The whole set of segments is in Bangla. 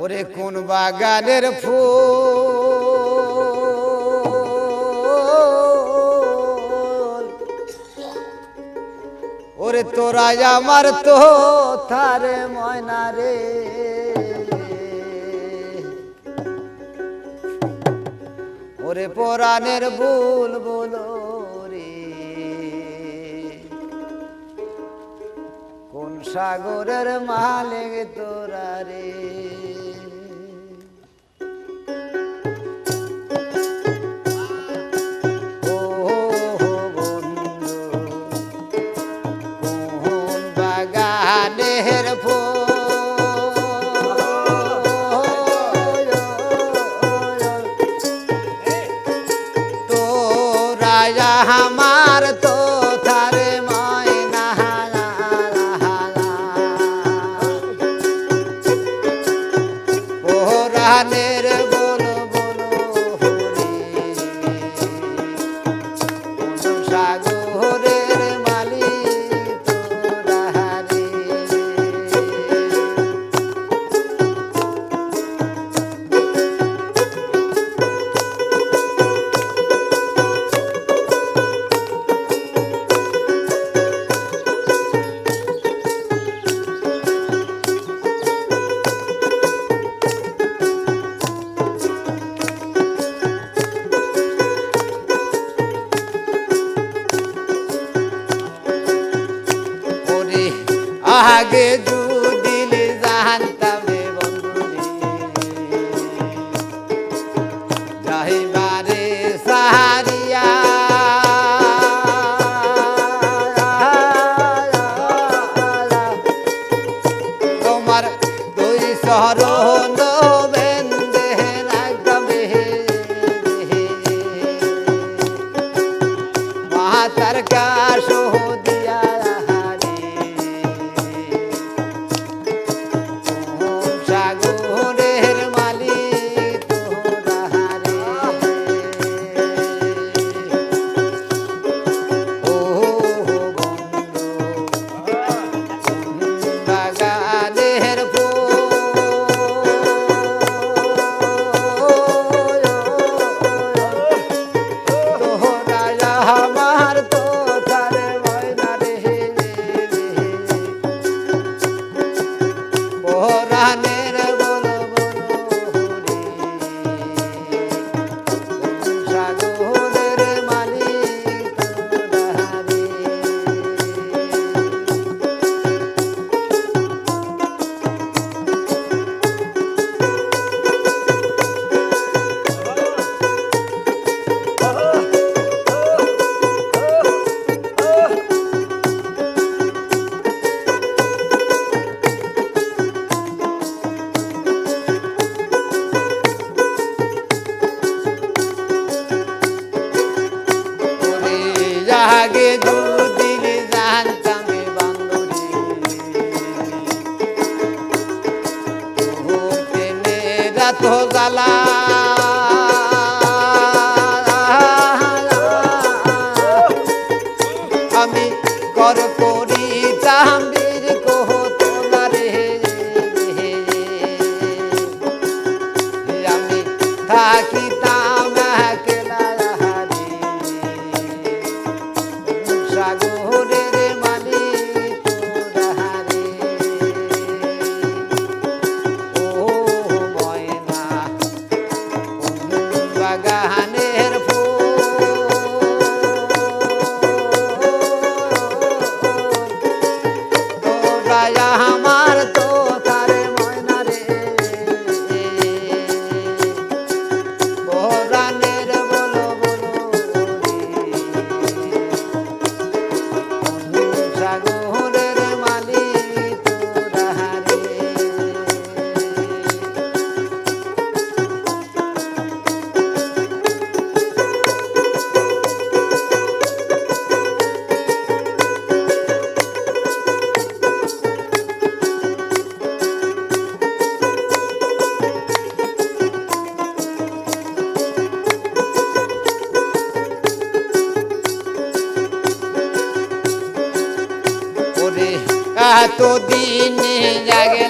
ওরে কোন বাগানের ফুল। ওরে তোরা আমার তো থারে ময়না রে। ওরে পরাণের বুল বলো সাগরের মালিক তোরা রে। আমার তো আগে দুদিন জানতাম রে বন্ধুরে যাইবারে সাহারিয়া। তোমার দুই সরণ জাগে দুদিন জানতাম রাত জ্বালা। আমি কর করি এতদিন জাগে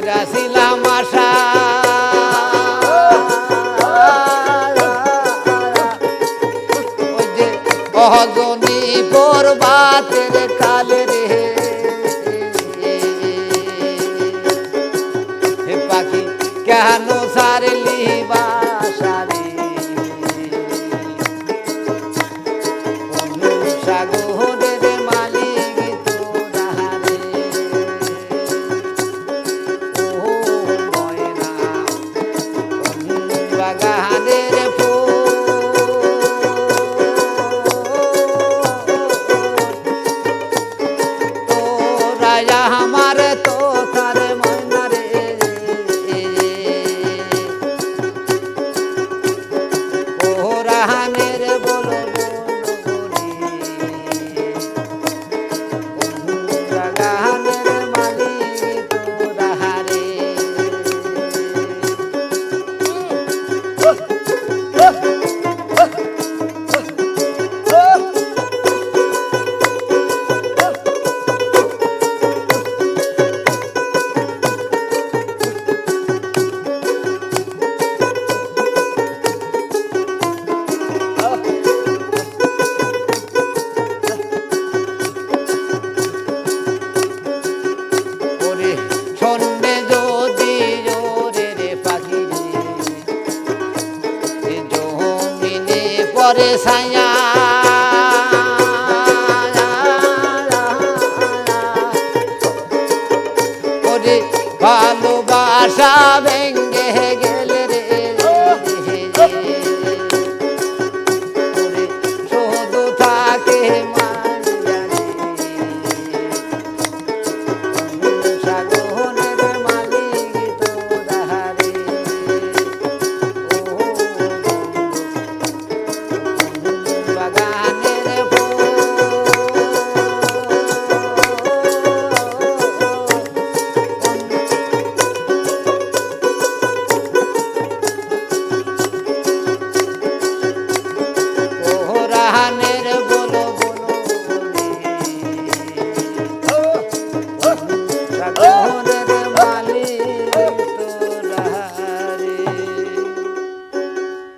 কইরাছিলাম আশা। ওই যে বহজনী বরবাতের কালে রে। হে পাখি কেন সারলি বা করে সায়া ভালোবাসা ভেঙ্গে গে